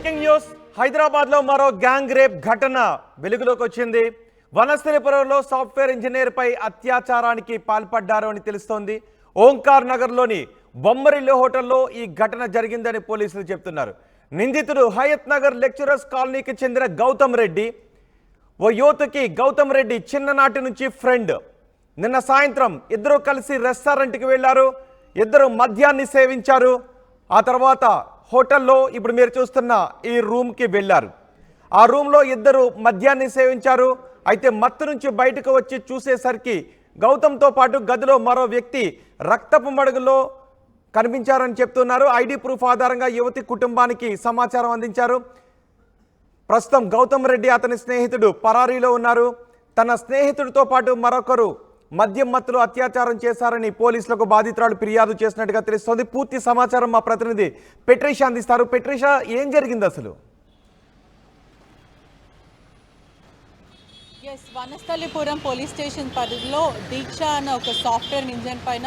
News. హైదరాబాద్లో మరో gang rape ఘటన వెలుగులోకి వచ్చింది. వనస్థలిపురంలో సాఫ్ట్వేర్ ఇంజనీర్ పై అత్యాచారానికి పాల్పడ్డారు అని తెలుస్తోంది. ఓంకార్ నగర్లోని బొమ్మరిల్లు హోటల్లో ఈ ఘటన జరిగిందని పోలీసులు చెప్తున్నారు. నిందితుడు హయత్ నగర్ లెక్చరర్స్ కాలనీకి చెందిన గౌతమ్ రెడ్డి. ఓ యువతకి గౌతమ్ రెడ్డి చిన్ననాటి నుంచి ఫ్రెండ్. నిన్న సాయంత్రం ఇద్దరు కలిసి రెస్టారెంట్కి వెళ్ళారు. ఇద్దరు మద్యాన్ని సేవించారు. ఆ తర్వాత హోటల్లో ఇప్పుడు మీరు చూస్తున్న ఈ రూమ్కి వెళ్ళారు. ఆ రూమ్లో ఇద్దరు మద్యాన్ని సేవించారు. అయితే మత్తు నుంచి బయటకు వచ్చి చూసేసరికి గౌతమ్తో పాటు గదిలో మరో వ్యక్తి రక్తపు మడుగులో కనిపించారని చెప్తున్నారు. ఐడి ప్రూఫ్ ఆధారంగా యువతి కుటుంబానికి సమాచారం అందించారు. ప్రస్తుతం గౌతమ్ రెడ్డి అతని స్నేహితుడు పరారీలో ఉన్నారు. తన స్నేహితుడితో పాటు మరొకరు మద్యం మత్తులో అత్యాచారం చేశారని పోలీసులకు బాధితురాలు ఫిర్యాదు చేసినట్టుగా తెలుస్తోంది. పూర్తి సమాచారం మా ప్రతినిధి పెట్రీషా అందిస్తారు. పెట్రీషా ఏం జరిగింది అసలు? ఎస్ వనస్థలిపురం పోలీస్ స్టేషన్ పరిధిలో దీక్ష అన్న ఒక సాఫ్ట్వేర్ ఇంజన్ పైన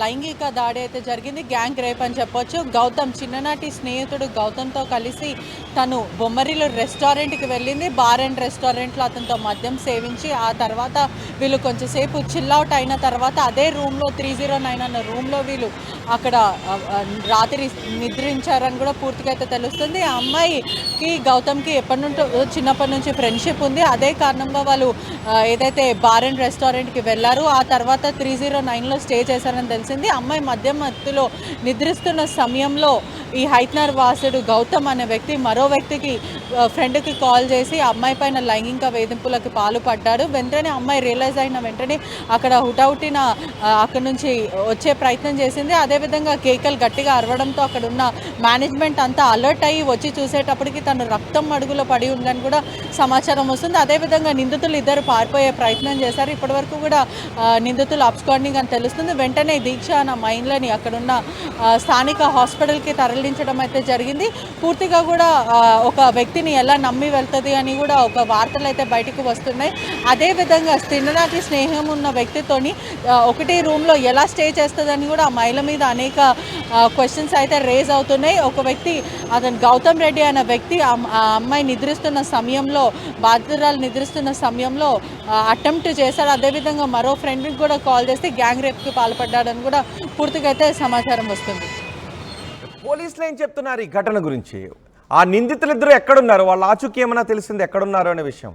లైంగిక దాడి అయితే జరిగింది. గ్యాంగ్ రేప్ అని చెప్పొచ్చు. గౌతమ్ చిన్ననాటి స్నేహితుడు గౌతమ్తో కలిసి తను బొమ్మరిలో రెస్టారెంట్కి వెళ్ళింది. బార్ అండ్ రెస్టారెంట్లో అతనితో మద్యం సేవించి ఆ తర్వాత వీళ్ళు కొంచెంసేపు చిల్అవుట్ అయిన తర్వాత అదే రూమ్లో త్రీ జీరో నైన్ అన్న రూమ్లో వీళ్ళు అక్కడ రాత్రి నిద్రించారని కూడా పూర్తిగా అయితే తెలుస్తుంది. ఆ అమ్మాయికి గౌతమ్కి ఎప్పటి నుంచో చిన్నప్పటి నుంచి ఫ్రెండ్షిప్ ఉంది. అదే కారణంగా వాళ్ళు ఏదైతే బార్ అండ్ రెస్టారెంట్కి వెళ్ళారు ఆ తర్వాత త్రీ జీరో నైన్లో స్టే చేశారని తెలిసింది. అమ్మాయి మధ్య మత్తులో నిద్రిస్తున్న సమయంలో ఈ హైట్నర్ వాసుడు గౌతమ్ అనే వ్యక్తి మరో వ్యక్తికి ఫ్రెండ్కి కాల్ చేసి అమ్మాయి పైన లైంగిక వేధింపులకు పాల్పడ్డాడు. వెంటనే అమ్మాయి రియలైజ్ అయిన వెంటనే అక్కడ హుటౌటిన అక్కడ నుంచి వచ్చే ప్రయత్నం చేసింది. అదేవిధంగా కేకలు గట్టిగా అరవడంతో అక్కడ ఉన్న మేనేజ్మెంట్ అంతా అలర్ట్ అయ్యి వచ్చి చూసేటప్పటికి తను రక్తం అడుగులో పడి ఉందని కూడా సమాచారం వస్తుంది. అదేవిధంగా నిందితులు ఇద్దరు పారిపోయే ప్రయత్నం చేశారు. ఇప్పటివరకు కూడా నిందితులు అప్స్కాండింగ్ అని తెలుస్తుంది. వెంటనే దీక్ష నా మైండ్లని అక్కడున్న స్థానిక హాస్పిటల్కి తరలించడం అయితే జరిగింది. పూర్తిగా కూడా ఒక వ్యక్తిని ఎలా నమ్మి వెళ్తుంది అని కూడా ఒక వార్తలు అయితే బయటకు వస్తున్నాయి. అదేవిధంగా చిన్ననాటి స్నేహం ఉన్న వ్యక్తితోని ఒకటే రూమ్లో ఎలా స్టే చేస్తుందని కూడా ఆ మహిళ మీద అనేక క్వశ్చన్స్ అయితే రేజ్ అవుతున్నాయి. ఒక వ్యక్తి అతను గౌతమ్ రెడ్డి అనే వ్యక్తి ఆ అమ్మాయి నిద్రిస్తున్న సమయంలో బాధితురాలు నిద్రిస్తున్న సమయంలో అటెంప్ట్ చేశాడు. అదేవిధంగా మరో ఫ్రెండ్కి కూడా కాల్ చేస్తే గ్యాంగ్ రేప్కి పాల్పడ్డాడని కూడా పూర్తిగా అయితే సమాచారం వస్తుంది. పోలీసులు ఏం చెప్తున్నారు ఈ ఘటన గురించి? ఆ నిందితులు ఇద్దరు ఎక్కడున్నారు? వాళ్ళ ఆచూకీ ఏమైనా తెలిసింది ఎక్కడున్నారు అనే విషయం.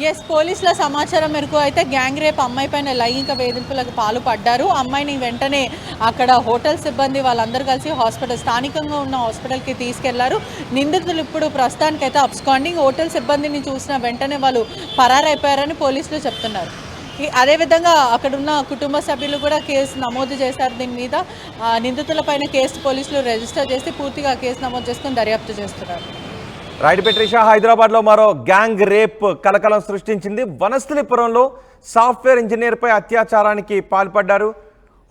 ఎస్ పోలీసుల సమాచారం మేరకు అయితే గ్యాంగ్ రేప్ అమ్మాయి పైన లైంగిక వేధింపులకు పాల్పడ్డారు. అమ్మాయిని వెంటనే అక్కడ హోటల్ సిబ్బంది వాళ్ళందరూ కలిసి హాస్పిటల్ స్థానికంగా ఉన్న హాస్పిటల్కి తీసుకెళ్ళారు. నిందితులు ఇప్పుడు ప్రస్తుతానికి అయితే అబ్స్కాండింగ్ హోటల్ సిబ్బందిని చూసిన వెంటనే వాళ్ళు పరారైపోయారని పోలీసులు చెప్తున్నారు. అదేవిధంగా అక్కడ ఉన్న కుటుంబ సభ్యులు కూడా కేసు నమోదు చేశారు దీని మీద. నిందితులపైన కేసు పోలీసులు రిజిస్టర్ చేసి పూర్తిగా కేసు నమోదు చేసుకుని దర్యాప్తు చేస్తున్నారు. రైట్ పెట్రిషా హైదరాబాద్లో మరో గ్యాంగ్ రేప్ కలకలం సృష్టించింది. వనస్థలిపురంలో సాఫ్ట్వేర్ ఇంజనీర్పై అత్యాచారానికి పాల్పడ్డారు.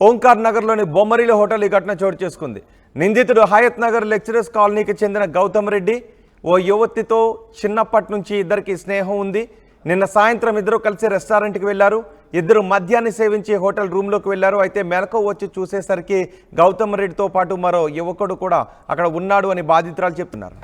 ఓంకార్ నగర్లోని బొమ్మరిలో హోటల్ ఈ ఘటన చోటు చేసుకుంది. నిందితుడు హయత్ నగర్ లెక్చరర్స్ కాలనీకి చెందిన గౌతమ్ రెడ్డి. ఓ యువతితో చిన్నప్పటి నుంచి ఇద్దరికి స్నేహం ఉంది. నిన్న సాయంత్రం ఇద్దరు కలిసి రెస్టారెంట్కి వెళ్ళారు. ఇద్దరు మద్యాన్ని సేవించి హోటల్ రూమ్లోకి వెళ్ళారు. అయితే మెలకు వచ్చి చూసేసరికి గౌతమ్ రెడ్డితో పాటు మరో యువకుడు కూడా అక్కడ ఉన్నాడు అని బాధితురాలు చెప్తున్నారు.